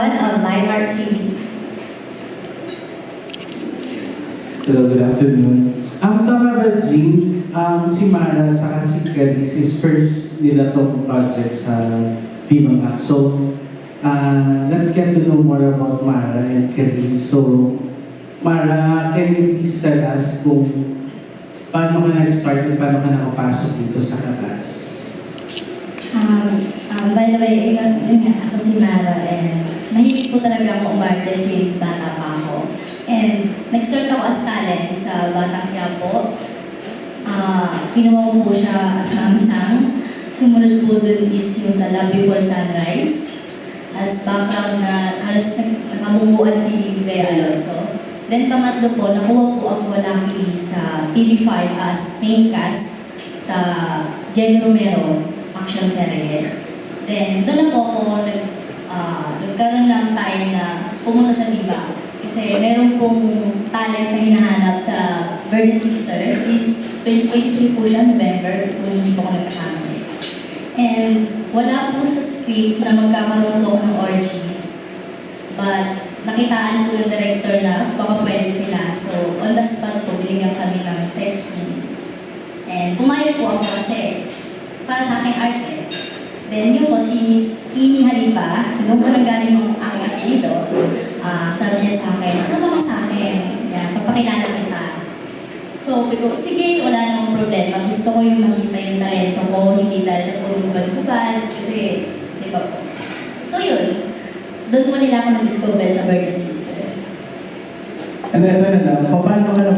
of Lightheart TV. Hello, good afternoon. Ang tama ba, Jean, um, si Mara at si Cadiz is first nila tong project sa Bimang Act. So, uh, let's get to know more about Mara and Cadiz. So, Mara, can you please tell us kung paano ka nag-start at paano ka nakapasok dito sa Katas? Um, um, by the way, nga, ako si Mara and mahilig po talaga ako umarte since bata pa ako. And nag-start ako as talent sa Batang Quiapo. Ah, kinuha ko po siya as mamisang. Sumunod po dun is yung sa Love Before Sunrise. As background na halos nakamumuan si Bea Alonso. Then pangatlo po, nakuha po ako luckily sa TV5 as main cast sa Jen Romero action serie. Then, doon na po ako nag, ah, nagkaroon ng time na pumunta sa Viva. Kasi meron pong talent sa hinahanap sa Virgin Sisters is 2023 po siya, November, kung hindi po ako nagkakamali. And wala po sa script na magkakaroon ako ng orgy. But nakitaan po yung director na baka pwede sila. So, on the spot po, binigyan kami ng sex scene. And pumayag po ako kasi para sa aking arte. Then yun po, si Miss Amy Halipa, nung ko nanggaling yung aking apelido, ah sabi niya sa akin, sino ka sa akin? Yan, papakilala kita. So, ko, sige, wala namang problema. Gusto ko yung makita yung talento ko, hindi dahil sa puro bubad kasi, di ba po? So yun, doon po nila ako nag-discover sa Virgin Sister. And then, ano na, paano ka na